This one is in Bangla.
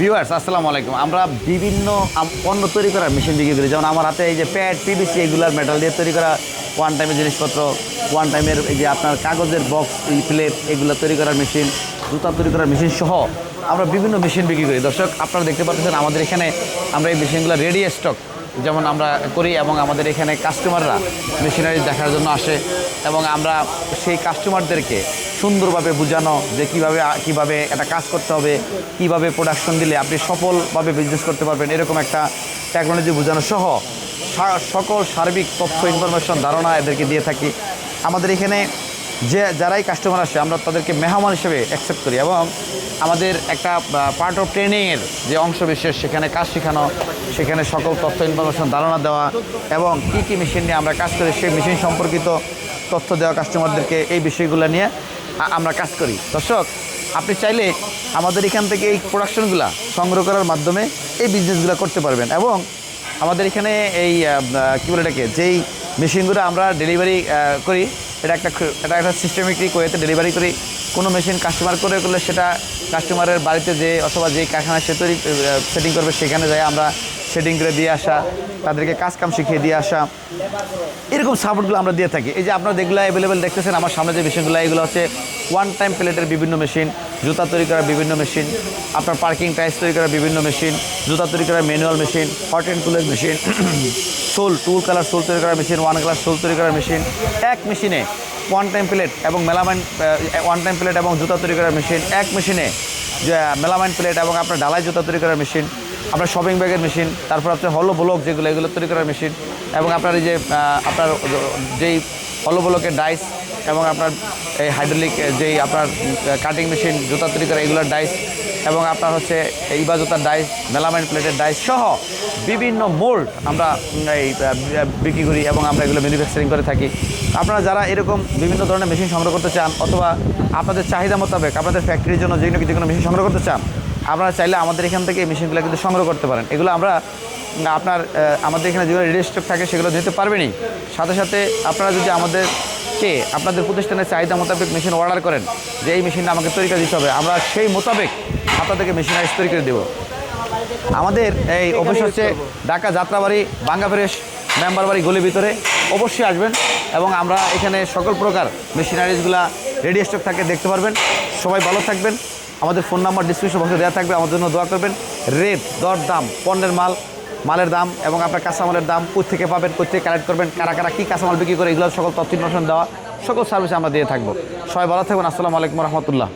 ভিউয়ার্স, আসসালামু আলাইকুম। আমরা বিভিন্ন পণ্য তৈরি করার মেশিন বিক্রি করি। যেমন আমার হাতে এই যে প্যাড পিবিসি এগুলার মেটাল দিয়ে তৈরি করা ওয়ান টাইমের জিনিসপত্র ওয়ান টাইমের এই যে আপনার কাগজের বক্স প্লেট এগুলো তৈরি করার মেশিন জুতা তৈরি করার মেশিন সহ আমরা বিভিন্ন মেশিন বিক্রি করি। দর্শক, আপনারা দেখতে পাচ্ছেন আমাদের এখানে আমরা এই মেশিনগুলো রেডি স্টক যেমন আমরা করি এবং আমাদের এখানে কাস্টমাররা মেশিনারি দেখার জন্য আসে এবং আমরা সেই কাস্টমারদেরকে সুন্দরভাবে বোঝানো যে কীভাবে কীভাবে একটা কাজ করতে হবে, কীভাবে প্রোডাকশন দিলে আপনি সফলভাবে বিজনেস করতে পারবেন, এরকম একটা টেকনোলজি বোঝানো সহ সকল সার্বিক তথ্য ইনফরমেশন ধারণা এদেরকে দিয়ে থাকি। আমাদের এখানে যে, যারাই কাস্টমার আসে, আমরা তাদেরকে মেহমান হিসেবে অ্যাকসেপ্ট করি এবং আমাদের একটা পার্ট অফ ট্রেনিংয়ের যে অংশ বিশেষ সেখানে কাজ শেখানো, সেখানে সকল তথ্য ইনফরমেশন ধারণা দেওয়া এবং কী কী মেশিন নিয়ে আমরা কাজ করি, সেই মেশিন সম্পর্কিত তথ্য দেওয়া কাস্টমারদেরকে এই বিষয়গুলো নিয়ে আমরা কাজ করি। দর্শক, আপনি চাইলে আমাদের এখান থেকে এই প্রোডাকশনগুলো সংগ্রহ করার মাধ্যমে এই বিজনেসগুলো করতে পারবেন এবং আমাদের এখানে এই কী বলে এটাকে, যেই মেশিনগুলো আমরা ডেলিভারি করি, এটা একটা এটা একটা সিস্টেমিক ওয়েতে ডেলিভারি করি। কোনো মেশিন কাস্টমার করে করলে সেটা কাস্টমারের বাড়িতে যে অথবা যেই কারখানা সে তৈরি সেটিং করবে, সেখানে যাই আমরা সেটিং করে দিয়ে আসা, তাদেরকে কাজ কাম শিখিয়ে দিয়ে আসা, এরকম সাপোর্টগুলো আমরা দিয়ে থাকি। এই যে আপনারা যেগুলো অ্যাভেলেবেল দেখতেছেন, আমার সামনে যে মেশিনগুলো এগুলো হচ্ছে ওয়ান টাইম প্লেটের বিভিন্ন মেশিন জুতা তৈরি করার বিভিন্ন মেশিন আপনার পার্কিং টাইলস তৈরি করার বিভিন্ন মেশিন জুতা তৈরি করার ম্যানুয়াল মেশিন হট অ্যান্ড কুলের machine sole two colour sole তৈরি করার মেশিন ওয়ান কালার সোল তৈরি করার মেশিন এক মেশিনে ওয়ান টাইম প্লেট এবং মেলামাইন ওয়ান টাইম প্লেট এবং জুতা তৈরি করার মেশিন এক মেশিনে মেলামাইন প্লেট এবং আপনার ডালাই জুতা তৈরি করার মেশিন আপনার শপিং ব্যাগের মেশিন তারপর আপনার হলো ব্লক যেগুলো, এগুলো তৈরি করার মেশিন এবং আপনার এই যে আপনার যেই হলো ব্লকের ডাইস এবং আপনার এই হাইড্রোলিক যেই আপনার কাটিং মেশিন জুতা তৈরি করা, এগুলোর ডাইস এবং আপনার হচ্ছে ইবা জুতার ডাইস মেলামাইন প্লেটের ডাইস সহ বিভিন্ন মোল্ড আমরা এই বিক্রি করি এবং আমরা এগুলো ম্যানুফ্যাকচারিং করে থাকি। আপনারা যারা এরকম বিভিন্ন ধরনের মেশিন সংগ্রহ করতে চান, অথবা আপনাদের চাহিদা মোতাবেক আপনাদের ফ্যাক্টরির জন্য যে কোনো মেশিন সংগ্রহ করতে চান আপনারা চাইলে আমাদের এখান থেকে এই মেশিনগুলো কিন্তু সংগ্রহ করতে পারেন। এগুলো আমরা, আপনার আমাদের এখানে যেগুলো রেডি স্টক থাকে সেগুলো দিতে পারবেনই। সাথে সাথে আপনারা যদি আমাদেরকে, আপনাদের প্রতিষ্ঠানের চাহিদা মোতাবেক মেশিন অর্ডার করেন, যে এই মেশিনটা আমাকে তৈরি করে দিতে হবে, আমরা সেই মোতাবেক আপনাদেরকে মেশিনারিজ তৈরি করে দেবো। আমাদের এই অফিস হচ্ছে ঢাকা যাত্রাবাড়ি, বাঙ্গা ফ্রেশ মেম্বার বাড়ি গলির ভিতরে। অবশ্যই আসবেন এবং আমরা এখানে সকল প্রকার মেশিনারিজগুলা রেডি স্টক থাকে দেখতে পারবেন। সবাই ভালো থাকবেন। আমাদের ফোন নাম্বার ডিসক্রিপশন বক্সে দেওয়া থাকবে। আমার জন্য দোয়া করবেন। রেট দর দাম পণ্যের মাল, মালের দাম এবং আপনার কাঁচামালের দাম থেকে পাবেন থেকে কালেক্ট করবেন, কারা কারা কী কাঁচামাল বিক্রি করে, এগুলো সকল তথ্য ইনফরমেশন দেওয়া সকল সার্ভিস আমরা দিয়ে থাকব। সবাই ভালো থাকবেন। আসসালামু আলাইকুম রহমতুল্লাহ।